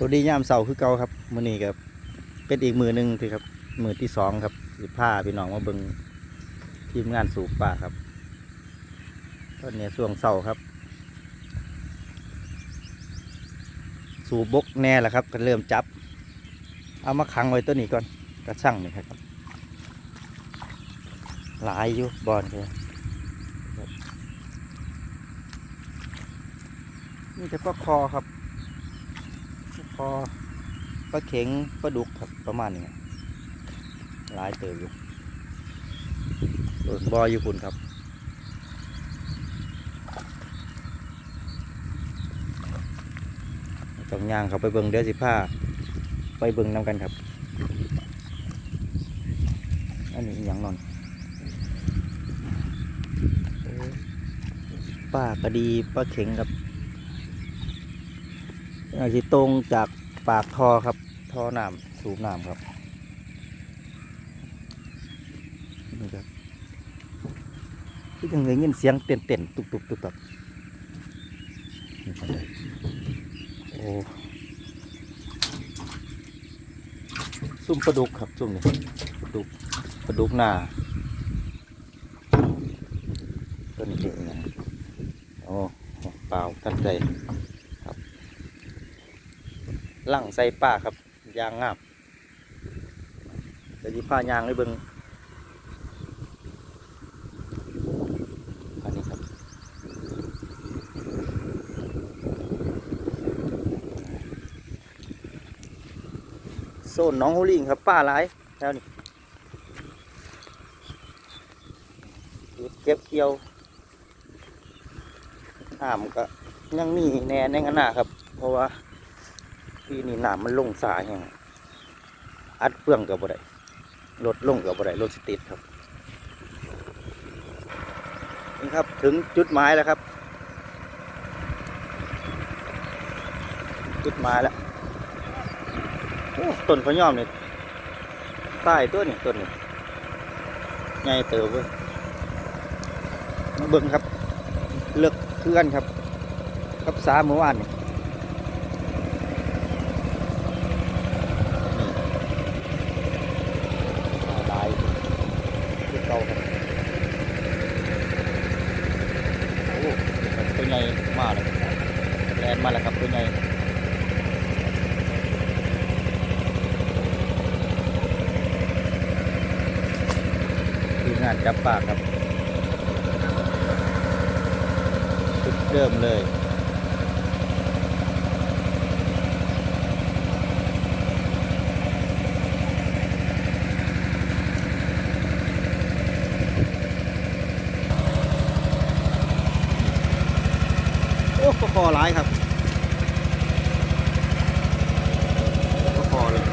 สวัสดียามเสาร์คือเก่าครับมื้อนี้ครับเป็นอีกมือหนึ่งที่ครับ มือที่สองครับสิพาพี่น้องมาเบิงทีมงานสูบป่าครับตอนนี้ช่วงเสาร์ครับ สูบบกแน่แล้วครับ ก็เริ่มจับ เอามาขังไว้ตัวนี้ก่อนกระช่างนี่ครับ หลายอยู่บอลเลยนี่จะก็คอครับ อปลาเข็งปลาดุกครับประมาณนี้หลายเติบอยู่โดนบอยอยู่คุณครับต้องย่างเขาไปเบิงเดี๋ยวสิผ้าไปเบิงน้ำกันครับ อันนี้อย่างนอนป้ากระดีปลาเข็งครับ อาจจะตรงจากปากท่อครับท่อน้ำสูบน้ำครับนี่ครับที่ยังได้ยินเสียงเต้นเต้นตุบตุบตุบตับโอ้ซุ่มปลาดุกครับซุ่มนี่ปลาดุกปลาดุกหน้าต้นเก่งนะโอ้เปล่าทันใจ ลั่งใส่ป่าครับยางงามเดี๋ยวที่ผ้ายางให้เบิงอันนี้ครับโซนน้องโฮลิงครับป้าหลายแล้วนี่เก็บเกี่ยวห้ามก็ยังมีแน่ในขณะครับ เพราะว่า ปีนี้น้ำมันลงสายแห้งอัดเฟื่องกับบ่ได้รถลงกับบ่ได้รถสติดครับนี่ครับถึงจุดหมายแล้วครับ จุดหมายแล้วต้นพยอมนี่ใต้ตัวนี่ต้นนี่ใหญ่เติบเว้ยมาเบิ่งครับ เลือกเคลื่อนครับ ครับสาเมื่อวานนี่ หลายคือเก่าครับโอ้ตัวใหญ่มากเลยแลนมาแล้วครับตัวใหญ่ทีมงาน จับปากครับจุดเริ่มเลยโอ้ก็หลายครับก็พอเลย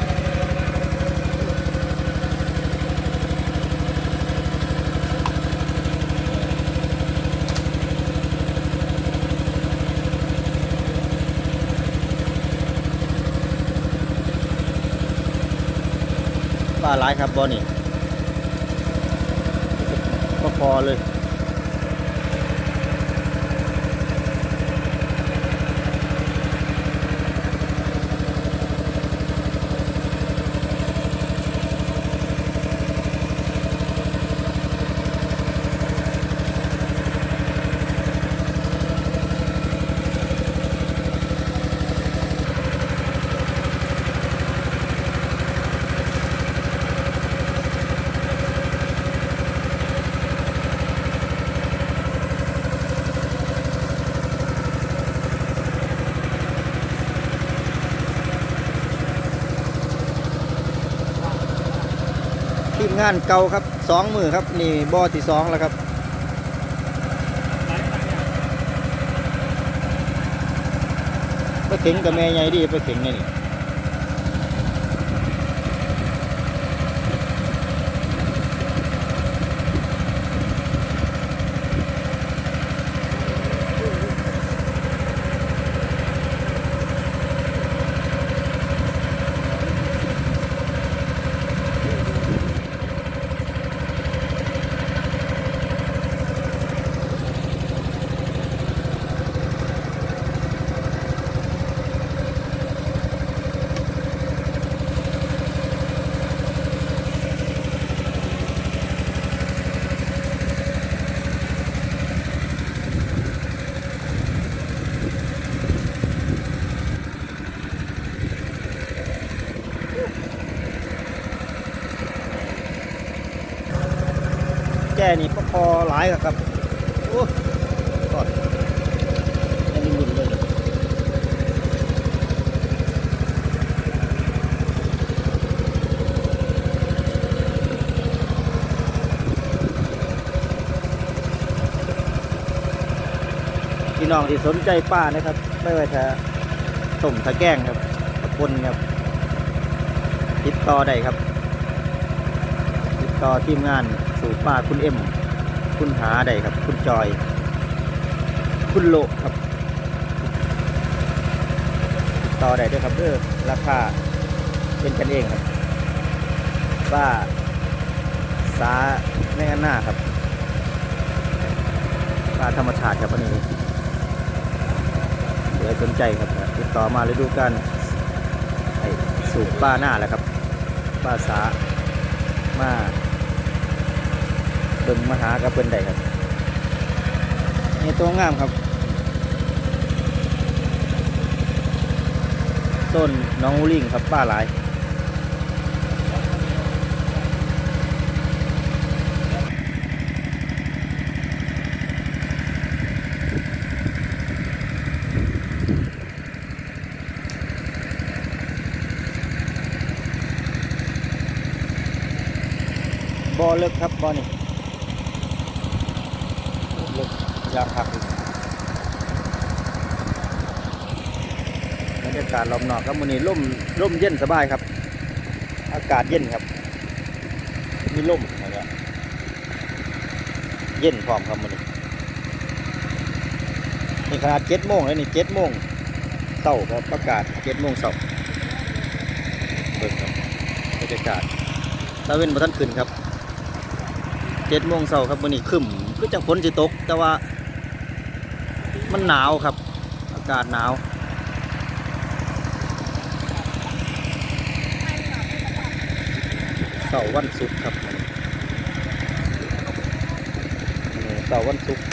ปลาหลายครับบอนี่ก็พอเลย มงานเก่าครับสองมือครับ นี่บ่อที่สองแล้วครับไปเข็งกับแม่ใหญ่ดีไปเข็งนี่ นี่ก่นี่ก็พอหลายครับโอ้กอดยังมีมุนเลยพี่น้องที่สนใจป้านะครับ ไม่ว่าจะต้มทะแกงครับตะปนครับ ติดต่อได้ครับ ติดต่อทีมงาน สู่ป้าคุณเอ็ม คุณหาได้ครับ คุณจอย คุณโลครับติดต่อได้ด้วยครับเด้อราคาเป็นกันเองครับป้าสาแม่หน้าครับป้าธรรมชาติครับวันนี้เดี๋ยวสนใจครับติดต่อมาเลยดูกันไอสูบป้าหน้าแหละครับป้าสามา เบิ่งมาหากับเพิ่นได้ครับนี่ตัวงามครับ ต้นน้องอูลิงครับป้าหลายบ่อเลิกครับบ่อนี่ เลิกยากพักอีกบรรยากาศรอบนอกครับมื้อนี้ร่มร่มเย็นสบายครับ อากาศเย็นครับ มีลมอะไรเงี้ยเย็นพร้อมครับมื้อนี้นี่ขนาดเจ็ดโมงแล้วนี่เจ็ดโมงเช้าครับประกาศเจ็ดโมงเช้าเบิ่งครับบรรยากาศตะเว้นบ่ทันขึ้นครับเจ็ดโมงเช้าครับวันนี้ครึ้น มคือจังฝนสิตก แต่ว่า มันหนาวครับ อากาศหนาวเสาร์วันศุกร์ครับเสาร์วันศุกร์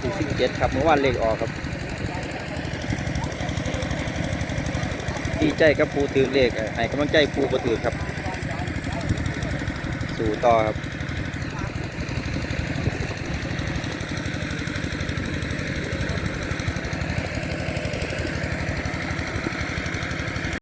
ที่สิบเจ็ดครับเมื่อวานเลขออกครับดีใจกับผู้ถือเลขให้กำลังใจผู้ประถือครับ สู่ต่อครับ